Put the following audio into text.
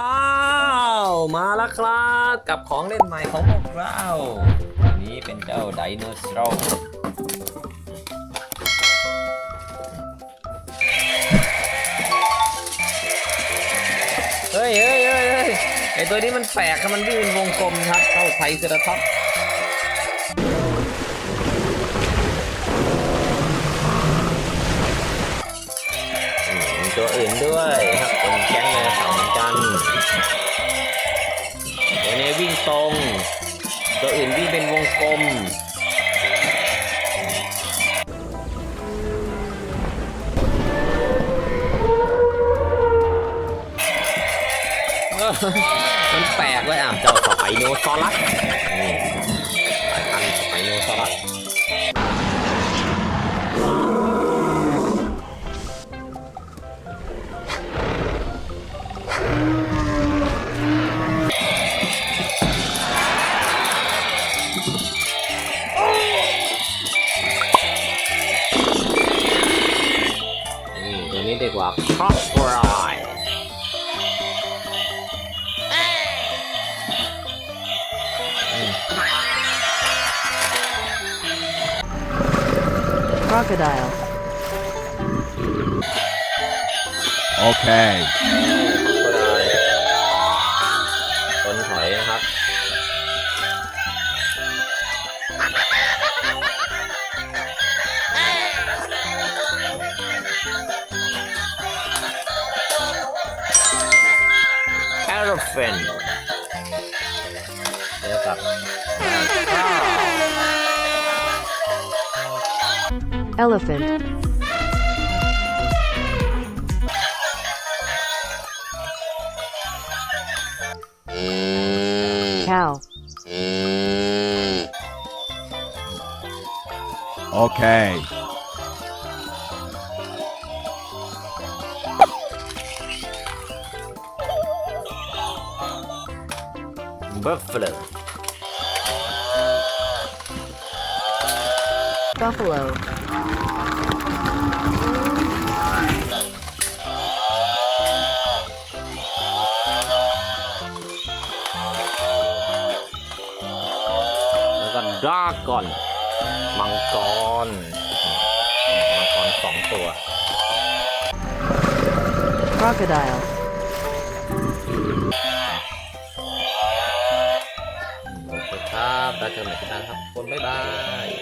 อ้าวมาแล้วครับกับของเล่นใหม่ของพวกเราอันนี้เป็นเจ้าไดโนเสาร์เฮ้ยเฮ้ยเฮ้ยเฮ้ยไอตัวนี้มันแปลกครับมันวิ่งเป็นวงกลมครับเท่าไทรเซราท็อปส์ ตัวอื่นด้วยครับเป็นแก๊งเลยสาเหมือนกันตัวนี้วิ่งตรง ตัวอื่นวิ่งเป็นวงกลมมันแปลกเลยอะเจ้าสไปโนซอรัส นี่ตัวนี้ดีกว่าครอกรอย Crocodile. Okay. ก็ได้ต้นถอยนะครับ Elephant เดี๋ยวกับ Elephant. Cow. Okay. Buffalo Buffalo. Dragon แล้วก็ ดราก้อนมังกร มังกรสองตัว Crocodile. ครับ แล้วเจอกันใหม่ที่หน้าครับคนบ๊ายบาย